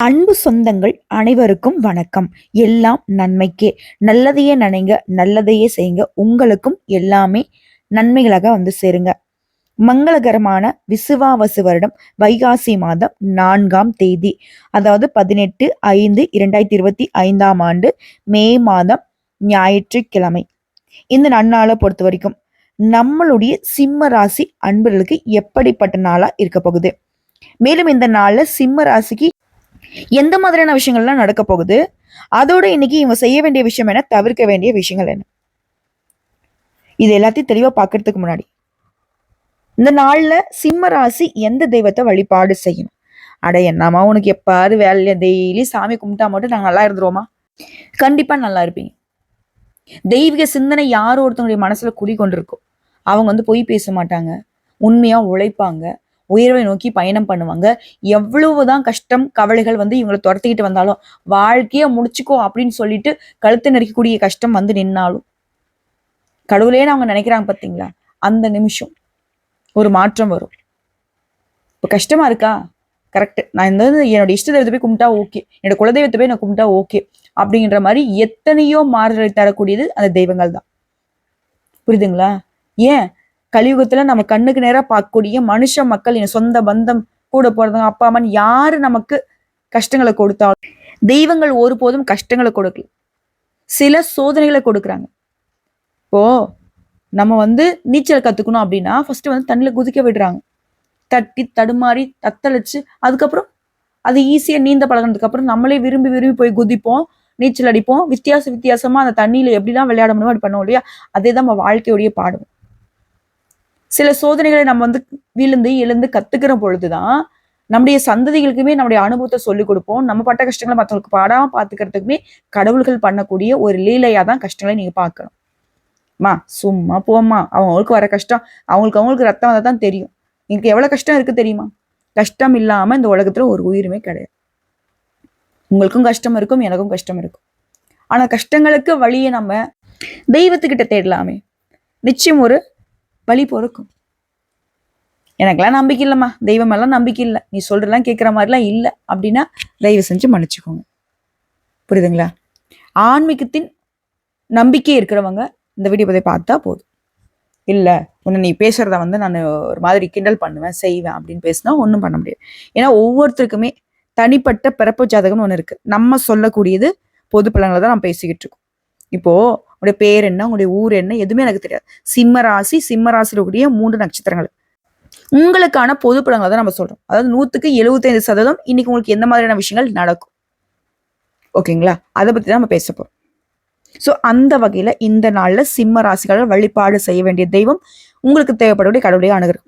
அன்பு சொந்தங்கள் அனைவருக்கும் வணக்கம். எல்லாம் நன்மைக்கே. நல்லதையே நினைங்க நல்லதையே செய்யுங்க. உங்களுக்கும் எல்லாமே நன்மைகளாக வந்து சேருங்க. மங்களகரமான விசுவாவசு வருடம் வைகாசி மாதம் நான்காம் தேதி அதாவது பதினெட்டு ஐந்து இரண்டாயிரத்தி இருபத்தி ஐந்தாம் ஆண்டு மே மாதம் ஞாயிற்றுக்கிழமை. இந்த நன்னாளை பொறுத்த வரைக்கும் நம்மளுடைய சிம்ம ராசி அன்பர்களுக்கு எப்படிப்பட்ட நாளா இருக்க போகுது? மேலும் இந்த நாளில் சிம்ம ராசிக்கு எந்த மாதிரியான விஷயங்கள்லாம் நடக்க போகுது? அதோட இன்னைக்கு இவங்க செய்ய வேண்டிய விஷயம் என்ன? தவிர்க்க வேண்டிய விஷயங்கள் என்ன? இது எல்லாத்தையும் தெளிவாக பார்க்கறதுக்கு முன்னாடி. இந்த நாளில் சிம்ம ராசி எந்த தெய்வத்தை வழிபாடு செய்யணும்? அட என்னம்மா உனக்கு எப்பாரு வேலையில டெய்லி சாமி கும்பிட்டா மட்டும் நாங்கள் நல்லா இருந்துருவோமா? கண்டிப்பாக நல்லா இருப்பீங்க. தெய்வீக சிந்தனை யார் ஒருத்தவங்களுடைய குடி கொண்டிருக்கோ அவங்க வந்து பொய் பேச மாட்டாங்க. உண்மையாக உழைப்பாங்க. உயர்வை நோக்கி பயணம் பண்ணுவாங்க. எவ்வளவுதான் கஷ்டம் கவலைகள் வந்து இவங்களை துரத்திக்கிட்டு வந்தாலும் வாழ்க்கைய முடிச்சுக்கோ அப்படின்னு சொல்லிட்டு கழுத்து நெரிக்கக்கூடிய கஷ்டம் வந்து நின்னாலும். கடவுளேன்னு அவங்க நினைக்கிறாங்க பார்த்தீங்களா அந்த நிமிஷம் ஒரு மாற்றம் வரும். இப்போ கஷ்டமா இருக்கா? கரெக்ட் நான் இந்த என்னோட இஷ்ட தெய்வத்தை போய் கும்பிட்டா ஓகே என்னோட குலதெய்வத்தை போய் நான் கும்பிட்டா ஓகே அப்படிங்கிற மாதிரி எத்தனையோ மாறுதலை தரக்கூடியது அந்த தெய்வங்கள் தான். புரியுதுங்களா? ஏன்? கலியுகத்துல நம்ம கண்ணுக்கு நேரா பார்க்கக்கூடிய மனுஷ மக்கள் என் சொந்த பந்தம் கூட போறவங்க அப்பா அம்மான்னு யாரு நமக்கு கஷ்டங்களை கொடுத்தாலும் தெய்வங்கள் ஒருபோதும் கஷ்டங்களை கொடுக்கல. சில சோதனைகளை கொடுக்குறாங்க. இப்போ நம்ம வந்து நீச்சல் கத்துக்கணும் அப்படின்னா ஃபர்ஸ்ட் வந்து தண்ணியில குதிக்க விடுறாங்க. தட்டி தடுமாறி தத்தளிச்சு அதுக்கப்புறம் அது ஈஸியா நீந்த பழகினதுக்கு அப்புறம் நம்மளே விரும்பி விரும்பி போய் குதிப்போம் நீச்சல் அடிப்போம். வித்தியாச வித்தியாசமா அந்த தண்ணியில எப்படிலாம் விளையாட முடியுமோ அப்படி பண்ணுவோம் இல்லையா? அதே தான் நம்ம வாழ்க்கையுடைய பாடுவோம் சில சோதனைகளை நம்ம வந்து விழுந்து எழுந்து கத்துக்கிற பொழுதுதான் நம்முடைய சந்ததிகளுக்குமே நம்முடைய அனுபவத்தை சொல்லிக் கொடுப்போம். நம்ம பட்ட கஷ்டங்களை மற்றவங்களுக்கு பாடாம பாத்துக்கிறதுக்குமே கடவுள்கள் பண்ணக்கூடிய ஒரு லீலையா தான் கஷ்டங்களை நீங்க பார்க்கணும். மா சும்மா போம்மா. அவங்களுக்கு வர கஷ்டம் அவங்களுக்கு அவங்களுக்கு ரத்தம் வந்தா தான் தெரியும். எனக்கு எவ்வளவு கஷ்டம் இருக்கு தெரியுமா? கஷ்டம் இல்லாம இந்த உலகத்துல ஒரு உயிருமே கிடையாது. உங்களுக்கும் கஷ்டம் இருக்கும் எனக்கும் கஷ்டம் இருக்கும். ஆனா கஷ்டங்களுக்கு வழியை நம்ம தெய்வத்துக்கிட்ட தேடலாமே. நிச்சயம் ஒரு வழி பொறுக்கும். எனக்கெல்லாம் நம்பிக்கை இல்லைம்மா. தெய்வம் எல்லாம் நம்பிக்கை இல்லை. நீ சொல்றலாம் கேட்குற மாதிரிலாம் இல்லை அப்படின்னா தயவு செஞ்சு மன்னிச்சுக்கோங்க. புரியுதுங்களா? ஆன்மீகத்தின் நம்பிக்கை இருக்கிறவங்க இந்த வீடியோ பற்றி பார்த்தா போதும். இல்லை உன்னை நீ பேசுறத வந்து நான் ஒரு மாதிரி கிண்டல் பண்ணுவேன் செய்வேன் அப்படின்னு பேசினா ஒன்றும் பண்ண முடியாது. ஏன்னா ஒவ்வொருத்தருக்குமே தனிப்பட்ட பிறப்பு ஜாதகம்னு ஒன்று இருக்கு. நம்ம சொல்லக்கூடியது பொது பலன்களை தான் நம்ம பேசிக்கிட்டு இருக்கோம். இப்போது உங்களுடைய பேர் என்ன உங்களுடைய ஊர் என்ன எதுவுமே எனக்கு தெரியாது. சிம்ம ராசி சிம்ம ராசியில் கூடிய மூன்று நட்சத்திரங்கள். உங்களுக்கான பொது பலன்களை தான் நம்ம சொல்றோம். அதாவது நூத்துக்கு எழுபத்தைந்து சதவீதம் இன்னைக்கு உங்களுக்கு எந்த மாதிரியான விஷயங்கள் நடக்கும். ஓகேங்களா? அதை பத்தி தான் நம்ம பேச போறோம். ஸோ அந்த வகையில இந்த நாள்ல சிம்ம ராசிகள் வழிபாடு செய்ய வேண்டிய தெய்வம் உங்களுக்கு தேவைப்படக்கூடிய கடவுளை அணுகிறோம்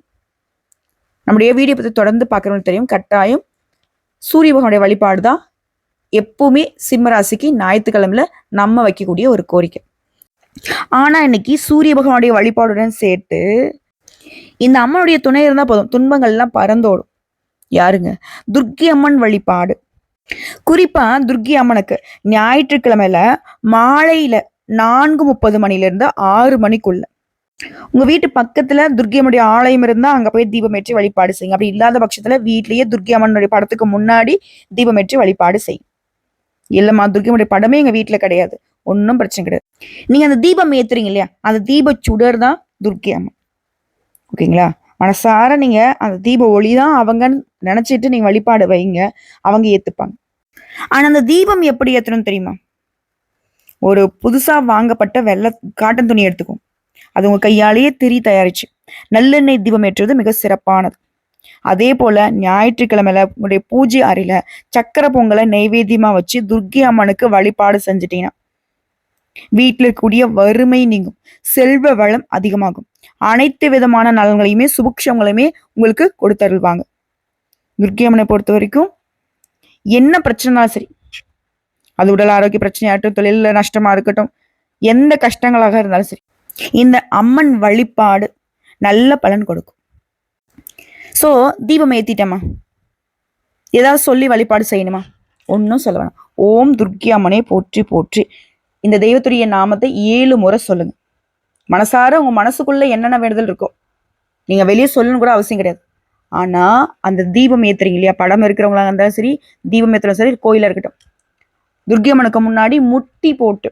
நம்முடைய வீடியோ பத்தி தொடர்ந்து பார்க்குறவங்களுக்கு தெரியும். கட்டாயம் சூரிய பகவானுடைய வழிபாடு தான் எப்பவுமே சிம்ம ராசிக்கு ஞாயிற்றுக்கிழமையில நம்ம வைக்கக்கூடிய ஒரு கோரிக்கை. ஆனா இன்னைக்கு சூரிய பகவானுடைய வழிபாடுடன் சேர்த்து இந்த அம்மனுடைய துணை இருந்தா போதும். துன்பங்கள் எல்லாம் பறந்தோடும். யாருங்க? துர்க்கி அம்மன் வழிபாடு. குறிப்பா துர்க்கி அம்மனுக்கு ஞாயிற்றுக்கிழமையில மாலையில நான்கு முப்பது மணில இருந்து ஆறு மணிக்குள்ள. உங்க வீட்டு பக்கத்துல துர்க்கி அம்மனுடைய ஆலயம் இருந்தா அங்க போய் தீபம் ஏற்றி வழிபாடு செய்யுங்க. அப்படி இல்லாத பட்சத்துல வீட்லயே துர்க்கி அம்மனுடைய படத்துக்கு முன்னாடி தீபம் ஏற்றி வழிபாடு செய்யும் இல்லம்மா துர்க்கி படமே எங்க வீட்டுல கிடையாது. ஒன்றும் பிரச்சனை கிடையாது. நீங்க அந்த தீபம் ஏத்துறீங்க இல்லையா? அந்த தீப சுடர் தான் துர்க்கி அம்மன். ஓகேங்களா? மனசார நீங்க அந்த தீப ஒளி தான் அவங்கன்னு நினைச்சிட்டு நீங்க வழிபாடு வைங்க. அவங்க ஏத்துப்பாங்க. ஆனா அந்த தீபம் எப்படி ஏத்தணும் தெரியுமா? ஒரு புதுசா வாங்கப்பட்ட வெள்ளை காட்டன் துணி எடுத்துக்கும் அது உங்க கையாலேயே திரி தயாரிச்சு. நல்லெண்ணெய் தீபம் ஏற்றுவது மிக சிறப்பானது. அதே போல ஞாயிற்றுக்கிழமையில உங்களுடைய பூஜை அறையில சக்கரை பொங்கலை நெய்வேத்தியமா வச்சு துர்கி அம்மனுக்கு வழிபாடு செஞ்சுட்டீங்கன்னா வீட்டில் இருக்கக்கூடிய வறுமை நீங்கும். செல்வ வளம் அதிகமாகும். அனைத்து விதமான நலன்களையுமே சுபுக்ஷங்களையுமே உங்களுக்கு கொடுத்தருள்வாங்க. துர்க்கியம்மனை பொறுத்த வரைக்கும் என்ன பிரச்சனைனாலும் சரி அது உடல் ஆரோக்கிய பிரச்சனையாகட்டும் தொழிலில் நஷ்டமா இருக்கட்டும் எந்த கஷ்டங்களாக இருந்தாலும் சரி இந்த அம்மன் வழிபாடு நல்ல பலன் கொடுக்கும். ஸோ தீபம் ஏத்திட்டேம்மா. ஏதாவது சொல்லி வழிபாடு செய்யணுமா? ஒன்றும் சொல்ல வேணாம். ஓம் துர்க்கி அம்மனே போற்றி போற்றி. இந்த தெய்வத்துடைய நாமத்தை ஏழு முறை சொல்லுங்க. மனசார உங்க மனசுக்குள்ள என்னென்ன வேண்டுதல் இருக்கோ. நீங்க வெளியே சொல்லணும் கூட அவசியம் கிடையாது. ஆனா அந்த தீபம் ஏத்துறீங்க இல்லையா? படம் இருக்கிறவங்களா இருந்தாலும் சரி தீபம் ஏத்துறதும் சரி கோயிலா இருக்கட்டும். துர்க்கை அம்மனுக்கு முன்னாடி முட்டி போட்டு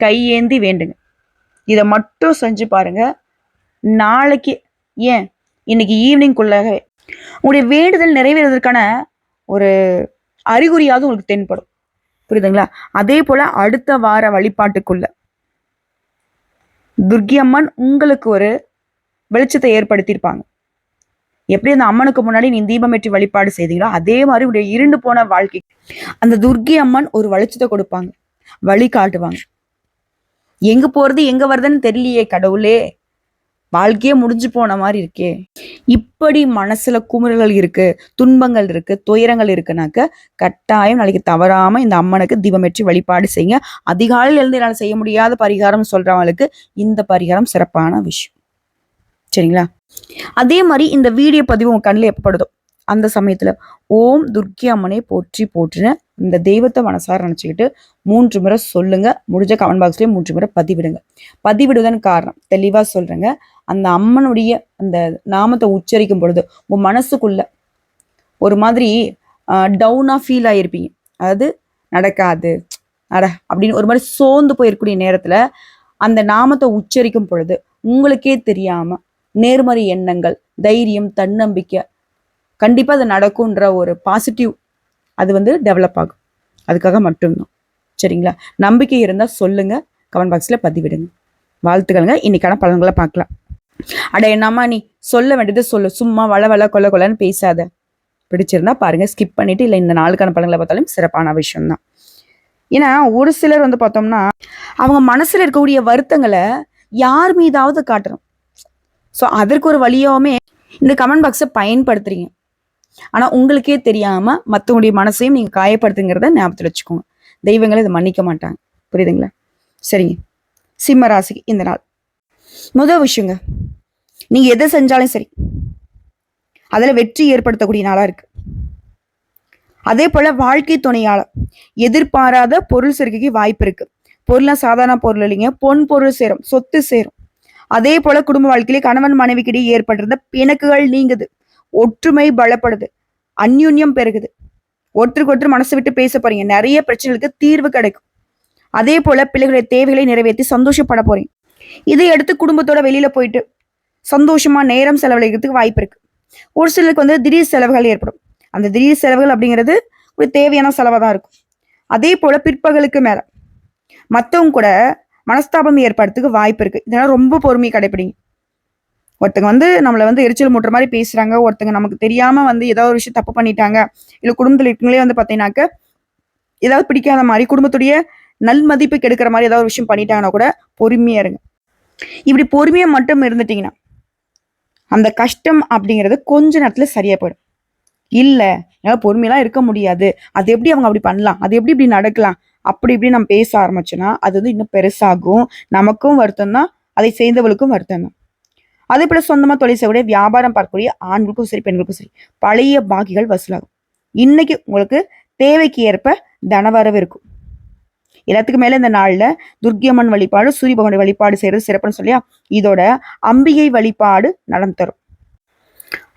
கையேந்தி வேண்டுங்க. இதை மட்டும் செஞ்சு பாருங்க. நாளைக்கு ஏன்? இன்னைக்கு ஈவினிங்குள்ளாகவே உங்களுடைய வேண்டுதல் நிறைவேறுவதற்கான ஒரு அறிகுறியாவது உங்களுக்கு தென்படும். புரியுதுங்களா? அதே போல அடுத்த வார வழிபாட்டுக்குள்ள. துர்க்கி அம்மன் உங்களுக்கு ஒரு வெளிச்சத்தை ஏற்படுத்தியிருப்பாங்க. எப்படி அந்த அம்மனுக்கு முன்னாடி நீ தீபம் ஏற்றி வழிபாடு செய்தீங்களோ அதே மாதிரி உடைய இருண்டு போன வாழ்க்கை. அந்த துர்க்கி அம்மன் ஒரு வெளிச்சத்தை கொடுப்பாங்க. வழி காட்டுவாங்க எங்க போறது எங்க வருதுன்னு தெரியலையே கடவுளே. வாழ்க்கையே முடிஞ்சு போன மாதிரி இருக்கே. இப்படி மனசுல குமுறல்கள் இருக்கு துன்பங்கள் இருக்கு துயரங்கள் இருக்குனாக்க கட்டாயம் நாளைக்கு தவறாம இந்த அம்மனுக்கு தீபமேற்றி வழிபாடு செய்யுங்க. அதிகாலையில் எழுந்து என்னால் செய்ய முடியாத பரிகாரம் சொல்றவங்களுக்கு இந்த பரிகாரம் சிறப்பான விஷயம். சரிங்களா? அதே மாதிரி இந்த வீடியோ பதிவு உங்க கண்ணில் எப்பப்படுதோ அந்த சமயத்துல ஓம் துர்க்கி அம்மனை போற்றி போற்றின இந்த தெய்வத்தை மனசார நினச்சிக்கிட்டு மூன்று முறை சொல்லுங்க. முடிஞ்ச கமெண்ட் பாக்ஸ்லேயே மூன்று முறை பதிவிடுங்க. பதிவிடுவதன் காரணம் தெளிவாக சொல்றேங்க. அந்த அம்மனுடைய அந்த நாமத்தை உச்சரிக்கும் பொழுது உன் மனசுக்குள்ள ஒரு மாதிரி டவுனாக ஃபீல் ஆகிருப்பீங்க அதாவது நடக்காது அட அப்படின்னு ஒரு மாதிரி சோர்ந்து போயிருக்கக்கூடிய நேரத்தில் அந்த நாமத்தை உச்சரிக்கும் பொழுது உங்களுக்கே தெரியாமல் நேர்மறை எண்ணங்கள் தைரியம் தன்னம்பிக்கை கண்டிப்பாக அது நடக்கும்ன்ற ஒரு பாசிட்டிவ் அது வந்து டெவலப் ஆகும். அதுக்காக மட்டும்தான். சரிங்களா? நம்பிக்கை இருந்தால் சொல்லுங்கள் கமெண்ட் பாக்ஸில் பதிவிடுங்க. வாழ்த்துக்கள்ங்க. இன்னைக்கான பலன்களை பார்க்கலாம். அட என்னம்மா நீ சொல்ல வேண்டியது சொல்லு. சும்மா வள வள கொல கொலன்னு பேசாத. பிடிச்சிருந்தா பாருங்க ஸ்கிப் பண்ணிட்டு இல்லை இந்த நாளுக்கான படங்களை பார்த்தாலும் சிறப்பான விஷயம்தான். ஏன்னா ஒரு சிலர் வந்து பார்த்தோம்னா அவங்க மனசுல இருக்கக்கூடிய வருத்தங்களை யார் மீதாவது காட்டுறோம் ஸோ அதற்கு ஒரு வழியாவுமே இந்த கமெண்ட் பாக்ஸை பயன்படுத்துறீங்க. ஆனால் உங்களுக்கே தெரியாமல் மற்றவங்களுடைய மனசையும் நீங்கள் காயப்படுத்துங்கிறத ஞாபகத்தில் வச்சுக்கோங்க. தெய்வங்களை இதை மன்னிக்க மாட்டாங்க. புரியுதுங்களா? சரிங்க. சிம்ம ராசிக்கு இந்த நாள். முதல் விஷயங்க நீங்கள் எதை செஞ்சாலும் சரி அதில் வெற்றி ஏற்படுத்தக்கூடிய நாளாக இருக்கு. அதே போல் வாழ்க்கை துணையால் எதிர்பாராத பொருள் சேர்க்கைக்கு வாய்ப்பு இருக்கு. பொருள்லாம் சாதாரண பொருள் இல்லைங்க பொன் பொருள் சேரும் சொத்து சேரும். அதே போல குடும்ப வாழ்க்கையிலே கணவன் மனைவிக்கிடையே ஏற்படுறத பிணக்குகள் நீங்குது ஒற்றுமை பலப்படுது அந்யுன்யம் பெருகுது. ஒருத்தருக்கு ஒருத்தர் மனசு விட்டு பேச போறீங்க நிறைய பிரச்சனைகளுக்கு தீர்வு கிடைக்கும். அதே போல பிள்ளைகளுடைய தேவைகளை நிறைவேற்றி சந்தோஷப்பட போறீங்க. இதை எடுத்து குடும்பத்தோட வெளியில போயிட்டு சந்தோஷமா நேரம் செலவழிக்கிறதுக்கு வாய்ப்பு இருக்கு. ஒரு சிலருக்கு வந்து திடீர் செலவுகள் ஏற்படும். அந்த திடீர் செலவுகள் அப்படிங்கிறது ஒரு தேவையான செலவாக தான் இருக்கும். அதே போல பிற்பகலுக்கு மேல மற்றவங்க கூட மனஸ்தாபம் ஏற்படுறதுக்கு வாய்ப்பு இருக்கு. இதெல்லாம் ரொம்ப பொறுமையை கடைப்பிடிங்க. ஒருத்தங்க வந்து நம்மளை வந்து எரிச்சல் மூட்டுற மாதிரி பேசுறாங்க. ஒருத்தங்க நமக்கு தெரியாம வந்து ஏதாவது ஒரு விஷயம் தப்பு பண்ணிட்டாங்க. இல்ல குடும்பத்தில் இருக்கவங்களே வந்து பாத்தீங்கன்னாக்க ஏதாவது பிடிக்காத மாதிரி குடும்பத்துடைய நல் மதிப்பு கெடுக்கிற மாதிரி ஏதாவது ஒரு விஷயம் பண்ணிட்டாங்கன்னா கூட பொறுமையா இருங்க. இப்படி பொறுமையா மட்டும் இருந்துட்டீங்கன்னா அந்த கஷ்டம் அப்படிங்கிறது கொஞ்ச நேரத்துல சரியா போயிடும். இல்லை என்னால் பொறுமையெல்லாம் இருக்க முடியாது. அது எப்படி அவங்க அப்படி பண்ணலாம்? அது எப்படி இப்படி நடக்கலாம்? அப்படி இப்படி நம்ம பேச ஆரம்பிச்சோன்னா அது வந்து இன்னும் பெருசாகும். நமக்கும் வருத்தம் தான். அதை செய்தவளுக்கும் வருத்தம் தான். அதே போல சொந்தமா தொழில் செய்யக்கூடிய வியாபாரம் பார்க்கக்கூடிய ஆண்களுக்கும் சரி பெண்களுக்கும் சரி பழைய பாக்கிகள் வசூலாகும். இன்னைக்கு உங்களுக்கு தேவைக்கு ஏற்ப தனவரவு இருக்கும். எல்லாத்துக்கும் மேல இந்த நாள்ல துர்க்கியம்மன் வழிபாடு சூரிய பகவான் வழிபாடு செய்கிறது சிறப்புன்னு சொல்லியா? இதோட அம்பிகை வழிபாடு நடந்து தரும்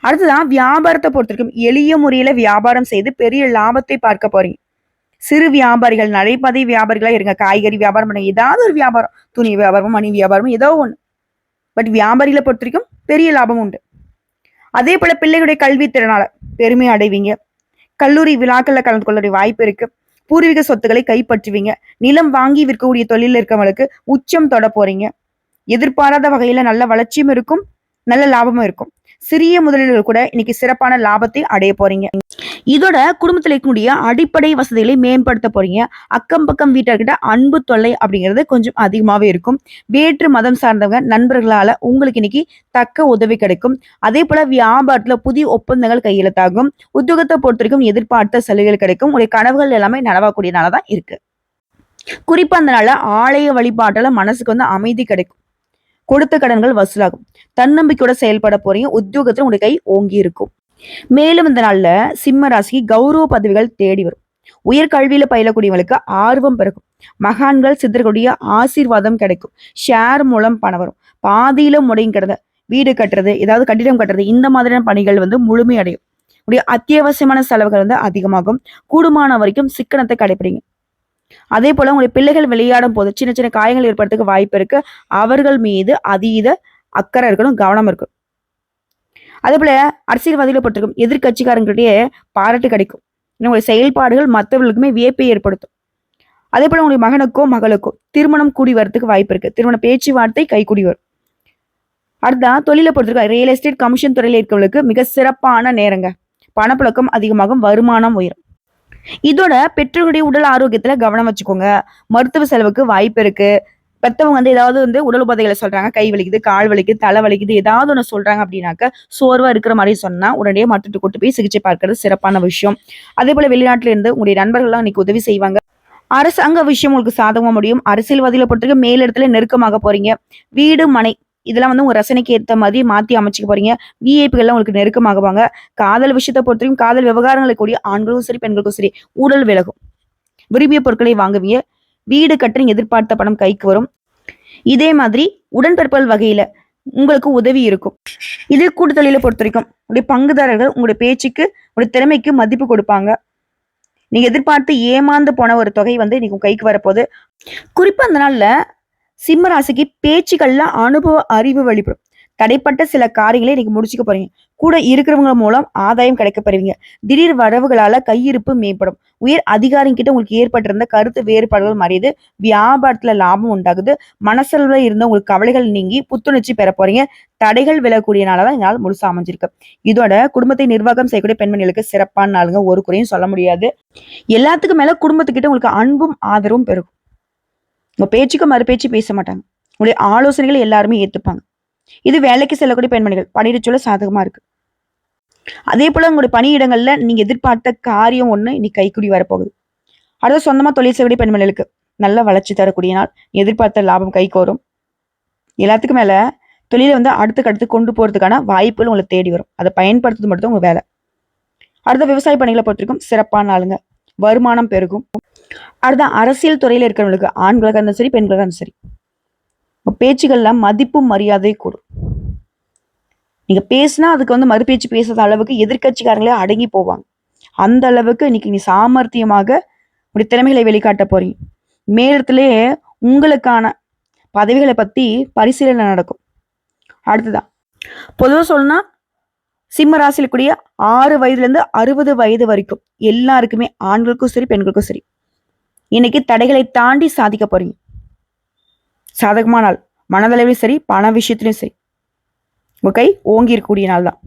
அடுத்ததான் வியாபாரத்தை பொறுத்திருக்கும். எளிய முறையில வியாபாரம் செய்து பெரிய லாபத்தை பார்க்க போறீங்க. சிறு வியாபாரிகள் நடைபாதை வியாபாரிகளா இருங்க. காய்கறி வியாபாரம் பண்ணுங்க ஏதாவது ஒரு வியாபாரம். துணி வியாபாரம் மணி வியாபாரம் ஏதோ ஒன்று பட் வியாபாரிகளை பொறுத்த வரைக்கும் பெரிய லாபம் உண்டு. அதே போல பிள்ளைகளுடைய கல்வி திறனால பெருமை அடைவீங்க. கல்லூரி விழாக்களில் கலந்து கொள்ளக்கூடிய வாய்ப்பு இருக்கு. பூர்வீக சொத்துக்களை கைப்பற்றுவீங்க. நிலம் வாங்கி விற்கக்கூடிய தொழில இருக்கவங்களுக்கு உச்சம் தொட போறீங்க. எதிர்பாராத வகையில நல்ல வளர்ச்சியும் இருக்கும் நல்ல லாபமும் இருக்கும். சிறிய முதலீடுகள் கூட இன்னைக்கு சிறப்பான லாபத்தை அடைய போறீங்க. இதோட குடும்பத்தில் இருக்கக்கூடிய அடிப்படை வசதிகளை மேம்படுத்த போறீங்க. அக்கம் பக்கம் வீட்டார்கிட்ட அன்பு தொல்லை அப்படிங்கிறது கொஞ்சம் அதிகமாகவே இருக்கும். வேற்று மதம் சார்ந்தவங்க நண்பர்களால உங்களுக்கு இன்னைக்கு தக்க உதவி கிடைக்கும். அதே போல வியாபாரத்துல புதிய ஒப்பந்தங்கள் கையெழுத்தாகும். உத்தியோகத்தை பொறுத்த வரைக்கும் எதிர்பார்த்த சலுகைகள் கிடைக்கும். உங்களுடைய கனவுகள் எல்லாமே நனவாக்கூடிய நாளா இருக்கு. குறிப்பா அந்த நாளில் ஆலய வழிபாட்டில் மனசுக்கு வந்து அமைதி கிடைக்கும். கொடுத்த கடன்கள் வசூலாகும். தன்னம்பிக்கையோட செயல்பட போறீங்க. உத்தியோகத்துல உங்களுடைய கை ஓங்கி இருக்கும். மேலும் இந்த நாள்ல சிம்ம ராசிக்கு கௌரவ பதவிகள் தேடி வரும். உயர்கல்வியில பயிலக்கூடியவங்களுக்கு ஆர்வம் பிறக்கும் மகான்கள் சித்தர்களுடைய ஆசீர்வாதம் கிடைக்கும். ஷேர் மூலம் பணம் வரும். பாதியில முடையும் கிடந்த வீடு கட்டுறது ஏதாவது கட்டிடம் கட்டுறது இந்த மாதிரியான பணிகள் வந்து முழுமையடையும் உடைய அத்தியாவசியமான செலவுகள் வந்து அதிகமாகும். கூடுமான வரைக்கும் சிக்கனத்தை கடைபிடிங்க அதே போல உங்களுடைய பிள்ளைகள் விளையாடும் போது சின்ன சின்ன காயங்கள் ஏற்படுறதுக்கு வாய்ப்பு இருக்கு. அவர்கள் மீது அதீத அக்கறை இருக்கணும் கவனம் இருக்கணும். அதே போல அரசியல்வாதிகளை பொறுத்திருக்கும் எதிர்கட்சிக்காரங்களுடைய பாராட்டு கிடைக்கும். உங்களுடைய செயல்பாடுகள் மற்றவர்களுக்குமே வியப்பை ஏற்படுத்தும். அதே போல உங்களுடைய மகனுக்கோ மகளுக்கோ திருமணம் கூடி வரதுக்கு வாய்ப்பு இருக்கு. திருமண பேச்சுவார்த்தை கைகூடி வரும். அடுத்தா தொழிலை பொறுத்திருக்க ரியல் எஸ்டேட் கமிஷன் துறையில் இருக்கவங்களுக்கு மிக சிறப்பான நேரங்க. பணப்புழக்கம் அதிகமாகும் வருமானம் உயரும். இதோட பெற்றோருடைய உடல் ஆரோக்கியத்துல கவனம் வச்சுக்கோங்க. மருத்துவ செலவுக்கு வாய்ப்பு இருக்கு. பெத்தவங்க வந்து ஏதாவது வந்து உடல் உபாதைகளை சொல்றாங்க கை வலிக்குது கால் வலிக்குது தலை வலிக்குது ஏதாவது ஒன்று சொல்றாங்க அப்படின்னாக்க சோர்வா இருக்கிற மாதிரி சொன்னா உடனே மருத்துவத்தை கூட்டு போய் சிகிச்சை பார்க்கறது சிறப்பான விஷயம். அதே போல வெளிநாட்டுல இருந்து உங்களுடைய நண்பர்கள்லாம் இன்னைக்கு உதவி செய்வாங்க. அரசாங்க விஷயம் உங்களுக்கு சாதகமாக முடியும். அரசியல்வாதிகளை பொறுத்தவரைக்கும் மேலிடத்துல நெருக்கமாக போறீங்க. வீடு மனை இதெல்லாம் வந்து உங்க ரசனைக்கு ஏற்ற மாதிரி மாத்தி அமைச்சுக்க போறீங்க. விஐபிகள்லாம் உங்களுக்கு நெருக்கமாகுவாங்க. காதல் விஷயத்தை பொறுத்தவரைக்கும் காதல் விவகாரங்களை கூடிய ஆண்களும் சரி பெண்களுக்கும் சரி ஊழல் விலகும். விரும்பிய பொருட்களை வாங்குவீங்க. வீடு கட்ட எதிர்பார்த்த பணம் கைக்கு வரும். இதே மாதிரி உடன்பிறப்புகள் வகையில உங்களுக்கு உதவி இருக்கும். இது கூட்டுத்தொழிலை பொறுத்த வரைக்கும் உங்களுடைய பங்குதாரர்கள் உங்களுடைய பேச்சுக்கு உங்களுடைய திறமைக்கு மதிப்பு கொடுப்பாங்க. நீங்க எதிர்பார்த்து ஏமாந்து போன ஒரு தொகை வந்து இன்னைக்கு கைக்கு வரப்போகுது. குறிப்பா அந்த நாள்ல சிம்மராசிக்கு பேச்சுகள்ல அனுபவ அறிவு வெளிப்படும். தடைப்பட்ட சில காரியங்களை இன்னைக்கு முடிச்சுக்க போறீங்க. கூட இருக்கிறவங்க மூலம் ஆதாயம் கிடைக்க பெறுவீங்க. திடீர் வரவுகளால கையிருப்பு மேம்படும். உயர் அதிகாரிங்க கிட்ட உங்களுக்கு ஏற்பட்டிருந்த கருத்து வேறுபாடுகள் மறையுது. வியாபாரத்துல லாபம் உண்டாகுது. மனசளவுல இருந்த உங்களுக்கு கவலைகள் நீங்கி புத்துணர்ச்சி பெற போறீங்க. தடைகள் விழக்கூடிய நாளாதான் இந்த முழுசா அமைஞ்சிருக்கு. இதோட குடும்பத்தை நிர்வாகம் செய்யக்கூடிய பெண்மணிகளுக்கு சிறப்பான நாளுங்க ஒரு குறையும் சொல்ல முடியாது. எல்லாத்துக்கும் மேல குடும்பத்துக்கிட்ட உங்களுக்கு அன்பும் ஆதரவும் பெருகும். உங்க பேச்சுக்கு மறுபேச்சு பேச மாட்டாங்க. உங்களுடைய ஆலோசனைகளை எல்லாருமே ஏத்துப்பாங்க. இது வேலைக்கு செல்லக்கூடிய பெண்மணிகள். பணியிடச்சொல்ல சாதகமா இருக்கு. அதே போல உங்களுடைய பணியிடங்கள்ல நீங்க எதிர்பார்த்த காரியம் ஒண்ணு இன்னைக்கு கைக்குடி வரப்போகுது. அடுத்து சொந்தமா தொழில் செய்யக்கூடிய பெண்மணிகளுக்கு நல்ல வளர்ச்சி தரக்கூடிய நாள். எதிர்பார்த்த லாபம் கைக்கு வரும் எல்லாத்துக்கும் மேல தொழிலை வந்து அடுத்துக்கு அடுத்து கொண்டு போறதுக்கான வாய்ப்புகள் உங்களை தேடி வரும். அதை பயன்படுத்துறது மட்டும் உங்க வேலை. அடுத்த விவசாய பணிகளை பொறுத்திருக்கும் சிறப்பான நாளுங்க வருமானம் பெருகும். அடுத்த அரசியல் துறையில இருக்கிறவங்களுக்கு ஆண்களாக இருந்தாலும் சரி பெண்களாக இருந்தாலும் சரி. உங்கள் பேச்சுகள்ல மதிப்பும் மரியாதை கூடும். நீங்க பேசுனா அதுக்கு வந்து மறுபேச்சு பேசாத அளவுக்கு எதிர்கட்சிக்காரங்களே அடங்கி போவாங்க. அந்த அளவுக்கு இன்னைக்கு நீ சாமர்த்தியமாக உடைய திறமைகளை வெளிக்காட்ட போறீங்க. மேலிடத்திலேயே உங்களுக்கான பதவிகளை பத்தி பரிசீலனை நடக்கும். அடுத்ததான் பொதுவாக சொல்லணும்னா சிம்ம ராசியில் கூடிய ஆறு வயதுல இருந்து அறுபது வயது வரைக்கும் எல்லாருக்குமே ஆண்களுக்கும் சரி பெண்களுக்கும் சரி இன்னைக்கு தடைகளை தாண்டி சாதிக்க போறீங்க. சாதகமான நாள் மனதளவிலும் சரி பண விஷயத்திலும் சரி. உங்கள் கை ஓங்கி இருக்கக்கூடிய நாள் தான்.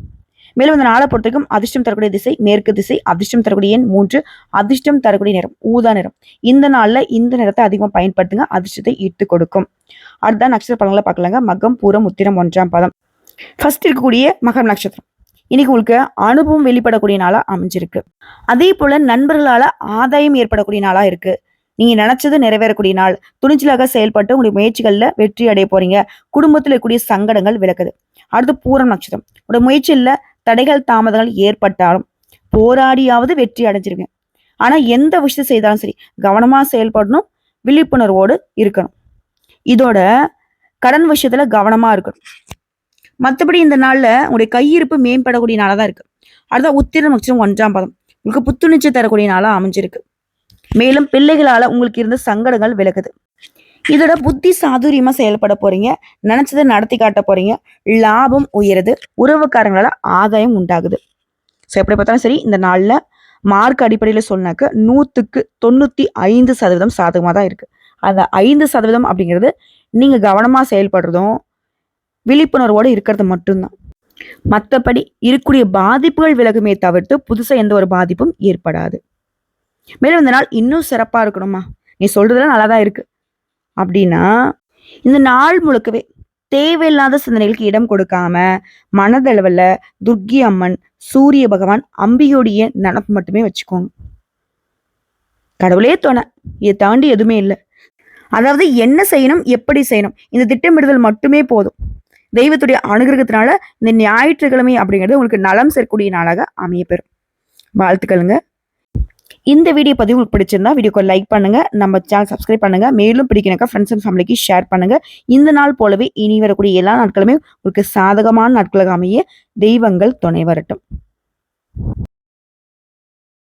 மேலும் இந்த நாளை பொறுத்தவரைக்கும் அதிர்ஷ்டம் தரக்கூடிய திசை மேற்கு திசை அதிர்ஷ்டம் தரக்கூடிய எண் மூன்று அதிர்ஷ்டம் தரக்கூடிய நிறம் ஊதா நிறம். இந்த நாள்ல இந்த நிறத்தை அதிகமாக பயன்படுத்துங்க அதிர்ஷ்டத்தை ஈர்த்து கொடுக்கும். அடுத்த நட்சத்திர பலன்களை பார்க்கலாங்க. மகம் பூரம் உத்திரம் ஒன்றாம் பதம். ஃபர்ஸ்ட் இருக்கக்கூடிய மகம் நட்சத்திரம். இன்னைக்கு உங்களுக்கு அனுபவம் வெளிப்படக்கூடிய நாளா அமைஞ்சிருக்கு. அதே போல நண்பர்களால ஆதாயம் ஏற்படக்கூடிய நாளா இருக்கு. நீங்க நினைச்சது நிறைவேறக்கூடிய நாள். துணிச்சலாக செயல்பட்டு உங்களுடைய முயற்சிகளில் வெற்றி அடைய போறீங்க. குடும்பத்தில் இருக்கக்கூடிய சங்கடங்கள் விளக்குது அடுத்து பூரம் நட்சத்திரம். உடைய முயற்சியில் தடைகள் தாமதங்கள் ஏற்பட்டாலும் போராடியாவது வெற்றி அடைஞ்சிருங்க. ஆனா எந்த விஷயத்தை செய்தாலும் சரி கவனமா செயல்படணும் விழிப்புணர்வோடு இருக்கணும். இதோட கடன் விஷயத்துல கவனமா இருக்கணும். மற்றபடி இந்த நாள்ல உங்களுடைய கையிருப்பு மேம்படக்கூடிய நாளாக தான் இருக்கு. அடுத்த உத்திரம் நட்சத்திரம் ஒன்றாம் பதம். உங்களுக்கு புத்துணர்ச்சி தரக்கூடிய நாளா அமைஞ்சிருக்கு. மேலும் பிள்ளைகளால உங்களுக்கு இருந்த சங்கடங்கள் விலகுது. இதோட புத்தி சாதுரியமா செயல்பட போறீங்க. நினைச்சதை நடத்தி காட்ட போறீங்க. லாபம் உயருது. உறவுக்காரங்களால ஆதாயம் உண்டாகுது. ஸோ எப்படி பார்த்தாலும் சரி இந்த நாளில் மார்க் அடிப்படையில் சொன்னாக்க நூற்றுக்கு தொண்ணூற்றி ஐந்து சதவீதம் சாதகமாக தான் இருக்குது அந்த ஐந்து சதவீதம் அப்படிங்கிறது நீங்கள் கவனமாக செயல்படுறதும் விழிப்புணர்வோடு இருக்கிறது மட்டும்தான். மற்றபடி இருக்கக்கூடிய பாதிப்புகள் விலகுமே தவிர்த்து புதுசாக எந்த ஒரு பாதிப்பும் ஏற்படாது. மேலும் இந்த நாள் இன்னும் சிறப்பா இருக்கணுமா? நீ சொல்றதுலாம் நல்லா தான் இருக்கு. அப்படின்னா இந்த நாள் முழுக்கவே தேவையில்லாத சிந்தனைகளுக்கு இடம் கொடுக்காம மனதளவுல துர்கி அம்மன் சூரிய பகவான் அம்பியோடைய நினப்பு மட்டுமே வச்சுக்கோங்க. கடவுளே துணை. இதை தாண்டி எதுவுமே இல்லை. அதாவது என்ன செய்யணும் எப்படி செய்யணும்? இந்த திட்டமிடுதல் மட்டுமே போதும். தெய்வத்துடைய அனுகிரகத்தினால இந்த ஞாயிற்றுக்கிழமை அப்படிங்கிறது உங்களுக்கு நலம் சேர்க்கக்கூடிய நாளாக அமைய பெறும். வாழ்த்துக்களுங்க. இந்த வீடியோ பதிவு உங்களுக்கு பிடிச்சிருந்தா வீடியோக்கு லைக் பண்ணுங்க. நம்ம சேனல் சப்ஸ்கிரைப் பண்ணுங்க. மேலும் பிடிக்கணுக்கா ஃப்ரெண்ட்ஸ் அண்ட் ஃபேமிலிக்கு ஷேர் பண்ணுங்க. இந்த நாள் போலவே இனி வரக்கூடிய எல்லா நாட்களுமே உங்களுக்கு சாதகமான நாட்களாக அமைய தெய்வங்கள் துணை வரட்டும்.